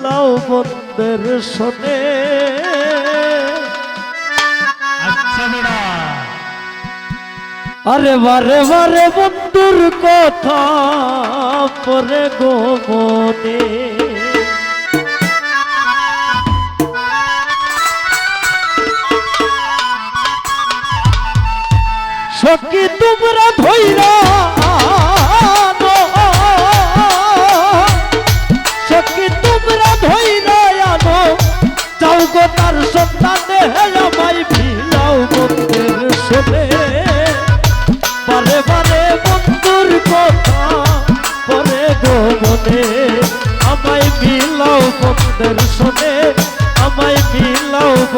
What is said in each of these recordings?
বিলাও বন্ধের শোনে বেড়া আরে বারে বারে বন্ধুর কথা পরে গোপনে সখী তোমরা ধৈরা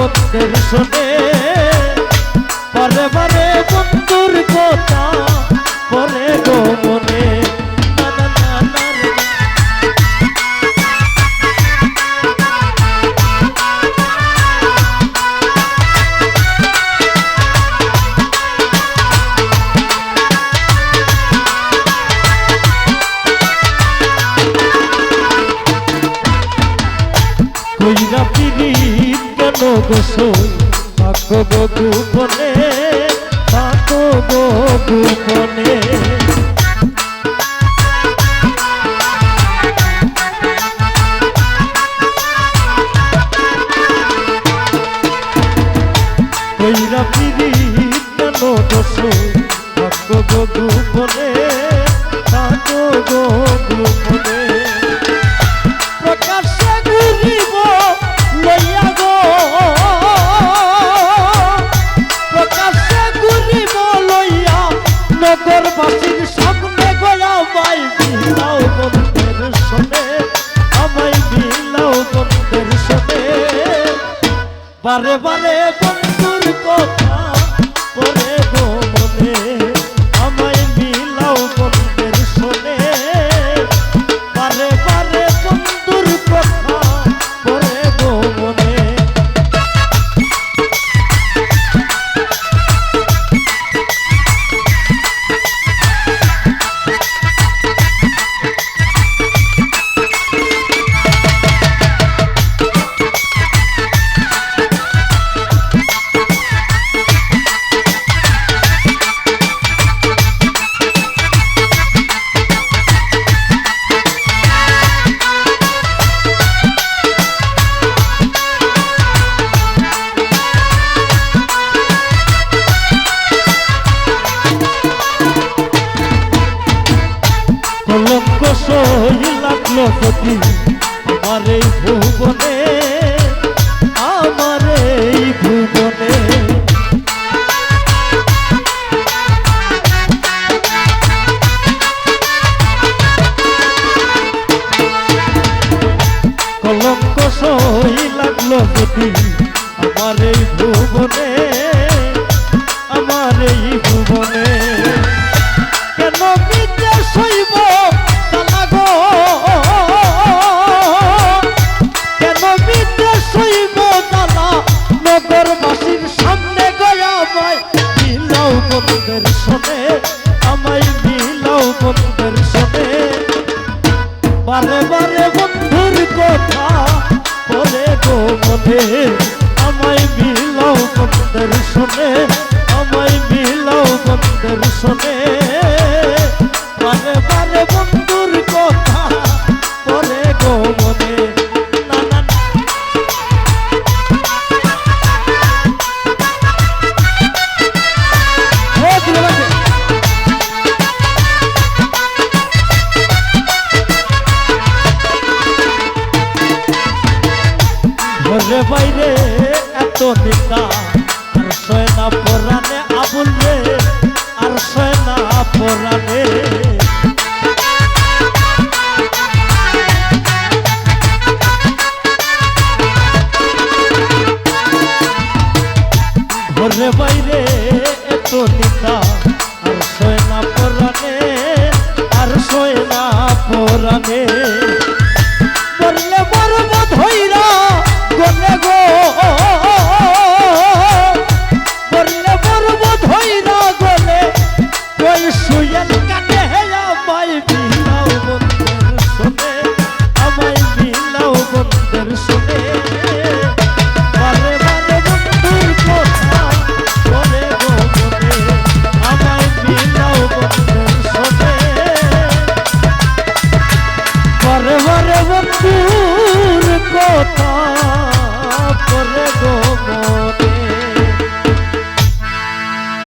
বন্ধের শোনে। পরে পরে বন্ধুর কথা। পিরিত কেন থাকো গো গোপনে থাকো গো গোপনে কইরা পিরিত কেন গোসল থাকো গো গোপনে থাকো গো গোপনে। বারে বারে যদি আমার এই ভুবনে আমার এই ভুবনে। কলঙ্ক সই লাগল যদি আমার এই ভুবনে বন্ধের শোনে আমায় মিলাও বন্ধের শোনে বারে বারে বন্ধুর কথা বলে গো মনে, আমায় মিলাও বন্ধের শোনে বাইরে এত নিন্দা আর সয় না পরানে আবুল রে, আর সয় না পরানে। ঘরে বাইরে এত নিন্দা আর সয় না পরানে, আর সয় না পরানে।